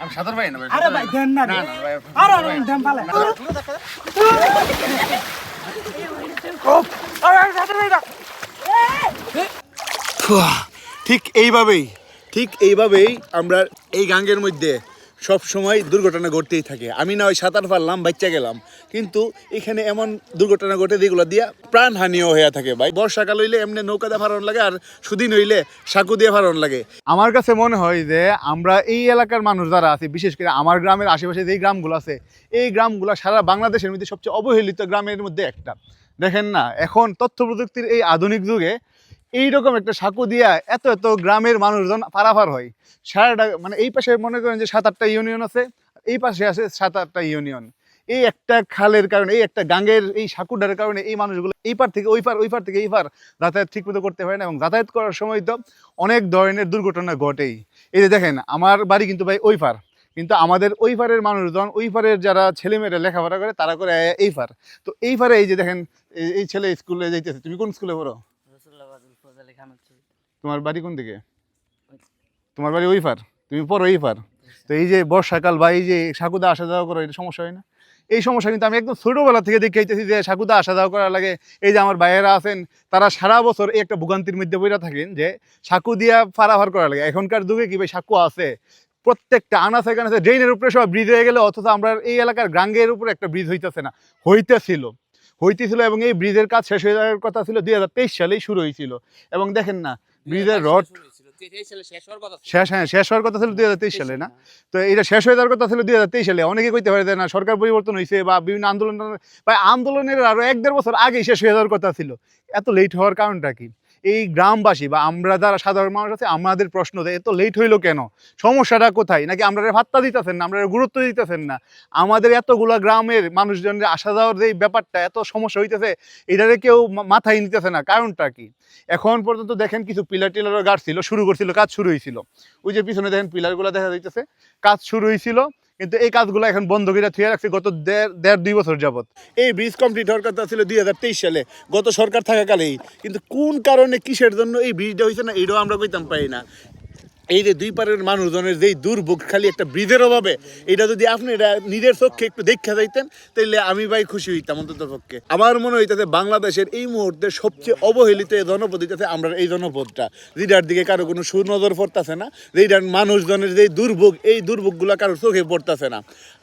আমি সাঁতার পাই না আরে ভাই দেন না না, না, আরে আরে দেন পালে। ঠিক এইভাবেই ঠিক এইভাবেই আমরা এই গাঙ্গের মধ্যে সব সময় দুর্ঘটনা ঘটতেই থাকে। আমি না ওই সাঁতার পারলাম, বাচ্চা গেলাম। কিন্তু এখানে এমন দুর্ঘটনা ঘটে যেগুলো দিয়া প্রাণহানিও হয়ে থাকে ভাই। বর্ষাকাল হইলে এমনি নৌকা দিয়ে ফারণ লাগে আর সুদিন হইলে সাঁকু দিয়ে ফারণ লাগে। আমার কাছে মনে হয় যে আমরা এই এলাকার মানুষ যারা আছি, বিশেষ করে আমার গ্রামের আশেপাশে যেই গ্রামগুলো আছে, এই গ্রামগুলো সারা বাংলাদেশের মধ্যে সবচেয়ে অবহেলিত গ্রামের মধ্যে একটা। দেখেন না, এখন তথ্য প্রযুক্তির এই আধুনিক যুগে এইরকম একটা সাঁকু দিয়া এত এত গ্রামের মানুষজন পারাপার হয়। সারাটা মানে এই পাশে মনে করেন যে সাত আটটা ইউনিয়ন আছে, এই পাশে আছে সাত আটটা ইউনিয়ন। এই একটা খালের কারণে, এই একটা গাঙ্গের এই সাঁকুডার কারণে এই মানুষগুলো এই পার থেকে ওই পার ওই পার থেকে এই পার যাতায়াত ঠিক মতো করতে পারে না এবং যাতায়াত করার সময় তো অনেক ধরনের দুর্ঘটনা ঘটেই। এই যে দেখেন, আমার বাড়ি কিন্তু ভাই ওই পার, কিন্তু আমাদের ওই পারের মানুষজন, ওই পারের যারা ছেলেমেয়েরা লেখাপড়া করে, তারা করে এই পার। তো এই পারে এই যে দেখেন এই ছেলে স্কুলে যাইতেছে। তুমি কোন স্কুলে পড়ো? তোমার বাড়ি কোন দিকে? তোমার বাড়ি ওই পার তুমি পার তো এই যে বর্ষাকাল বা এই যে সাকুদা আসা যাওয়া করো এটা সমস্যা হয় না? এই সমস্যা কিন্তু আমি একদম ছোটোবেলা থেকে দেখে আইতেছি যে সাকুদা আসা যাওয়া করার লাগে এই যে আমার ভাইয়েরা আছেন তারা সারা বছর এই একটা ভোগান্তির মধ্যে বইরা থাকেন যে সাকু দিয়া ফারাফার করার লাগে। এখনকার যুগে কি ভাই সাকু আছে? প্রত্যেকটা আনাচে কানাচে ড্রেনের উপরে সব ব্রিজ হয়ে গেলে অথচ আমরা এই এলাকার গ্রাঙ্গের উপরে একটা ব্রিজ হইতেছে না হইতেছিল। হইতেছিল এবং এই ব্রিজের কাজ শেষ হয়ে যাওয়ার কথা ছিল দুই হাজার তেইশ সালেই শুরু হয়েছিল। এবং দেখেন না ব্রিজের রড শেষ হ্যাঁ শেষ হওয়ার কথা ছিল দুই হাজার তেইশ সালে না? তো এটা শেষ হয়ে যাওয়ার কথা ছিল দুই হাজার তেইশ সালে। অনেকে কইতে পারে না সরকার পরিবর্তন হয়েছে বা বিভিন্ন আন্দোলন বা আন্দোলনের আরও এক দেড় বছর আগেই শেষ হয়ে যাওয়ার কথা ছিল। এত লেট হওয়ার কারণটা কি? এই গ্রামবাসী বা আমরা যারা সাধারণ মানুষ আছে, আমাদের প্রশ্ন যে এত লেট হইল কেন? সমস্যাটা কোথায়? নাকি আমরা ভাত্তা দিতেছেন না, আমরা গুরুত্ব দিতেছেন না? আমাদের এতগুলা গ্রামের মানুষজনের আসা যাওয়ার যে ব্যাপারটা এত সমস্যা হইতেছে, এটারে কেউ মাথায় নিতেছে না। কারণটা কি? এখন পর্যন্ত দেখেন কিছু পিলার টিলারও গাছ ছিল, শুরু করছিল, কাজ শুরু হয়েছিল ওই যে পিছনে দেখেন পিলারগুলো দেখা যাইতেছে, কাজ শুরু হয়েছিল কিন্তু এই কাজগুলো এখন বন্ধ করে থুয়ে রাখছে গত দেড় দেড় দুই বছর যাবত এই ব্রিজ কমপ্লিট হওয়ার কথা ছিল দুই হাজার তেইশ সালে। গত সরকার থাকাকালেই। কিন্তু কোন কারণে কিসের জন্য এই ব্রিজটা হয়েছে না, এটাও আমরা কইতাম পাই না। এই যে দুই পারের মানুষজনের যেই দুর্ভোগ, খালি একটা ব্রিজের অভাবে, এটা যদি আপনি এটা নিজের চোখে একটু দেখা যাইতেন তাহলে আমি ভাই খুশি হইতাম অন্তত পক্ষে। আমার মনে হইতেছে বাংলাদেশের এই মুহূর্তে সবচেয়ে অবহেলিত এই জনপদ হইতেছে আমরা এই জনপদটা। যেটার দিকে কারও কোনো সুনজর পড়তেছে না যেটার মানুষজনের যেই দুর্ভোগ, এই দুর্ভোগগুলো কারও চোখে পড়তেছে না।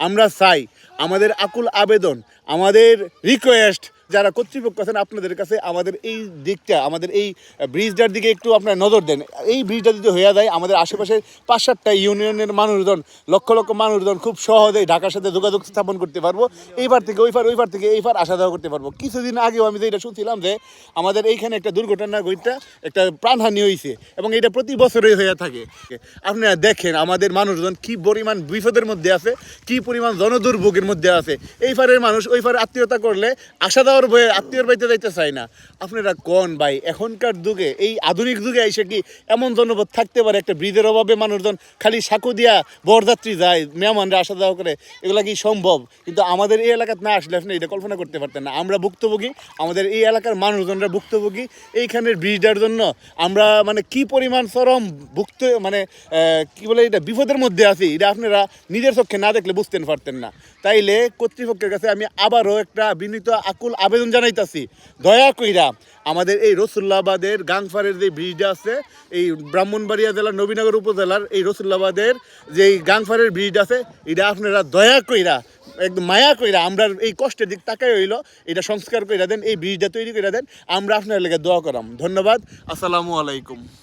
আমরা চাই আমাদের আকুল আবেদন, আমাদের রিকোয়েস্ট যারা কর্তৃপক্ষ আছেন, আপনাদের কাছে আমাদের এই দিকটা, আমাদের এই ব্রিজটার দিকে একটু আপনারা নজর দেন। এই ব্রিজটা যদি হয়ে যায়, আমাদের আশেপাশে পাঁচ সাতটা ইউনিয়নের মানুষজন, লক্ষ লক্ষ মানুষজন খুব সহজেই ঢাকার সাথে যোগাযোগ স্থাপন করতে পারব। এইবার থেকে ওই পার ওই পার থেকে এই পার আসা যাওয়া করতে পারব। কিছুদিন আগেও আমি যেটা শুনছিলাম যে, আমাদের এইখানে একটা দুর্ঘটনা ঘটটা একটা প্রাণহানি হয়েছে এবং এটা প্রতি বছরই হয়ে থাকে। আপনারা দেখেন আমাদের মানুষজন কি পরিমাণ বিপদের মধ্যে আছে, কি পরিমাণ জনদুর্ভোগের মধ্যে আছে। এই পারের মানুষ, ওই পারে আত্মীয়তা করলে আসা যাওয়ার ভয়ে আত্মীয়র বাড়িতে যাইতে চাই না। আপনারা কোন ভাই? এখনকার যুগে, এই আধুনিক যুগে এসে কি এমন জনপদ থাকতে পারে? একটা ব্রিজের অভাবে মানুষজন খালি সাঁকু দিয়া বরযাত্রী যায়, মেহমানরা আসা যাওয়া করে, এগুলা কি সম্ভব? কিন্তু আমাদের এই এলাকাতে না আসলে আপনি এটা কল্পনা করতে পারতেন না। আমরা ভুক্তভোগী, আমাদের এই এলাকার মানুষজনরা ভুক্তভোগী, এইখানের ব্রিজটার জন্য আমরা মানে কি পরিমাণ চরম ভুক্ত মানে কি বলে এটা, বিপদের মধ্যে আছি, এটা আপনারা নিজের চোখে না দেখলে বুঝতে পারতেন না। তাইলে কর্তৃপক্ষের কাছে আমি আবারও একটা বিনীত আকুল আবেদন জানাইতাছি। দয়া কইরা আমাদের এই রসুল্লাবাদের গাংফারের যে ব্রিজটা আছে, এই ব্রাহ্মণবাড়িয়া জেলার, নবীনগর উপজেলার এই রসুল্লাবাদের যে গাংফারের ব্রিজ আছে, এটা আপনারা দয়া কইরা, একদম মায়া কইরা আমরা এই কষ্টের দিক তাকাই হইল এটা সংস্কার কইরা দেন, এই ব্রিজটা তৈরি কইরা দেন, আমরা আপনার লেগে দোয়া করাম। ধন্যবাদ, আসসালামু আলাইকুম।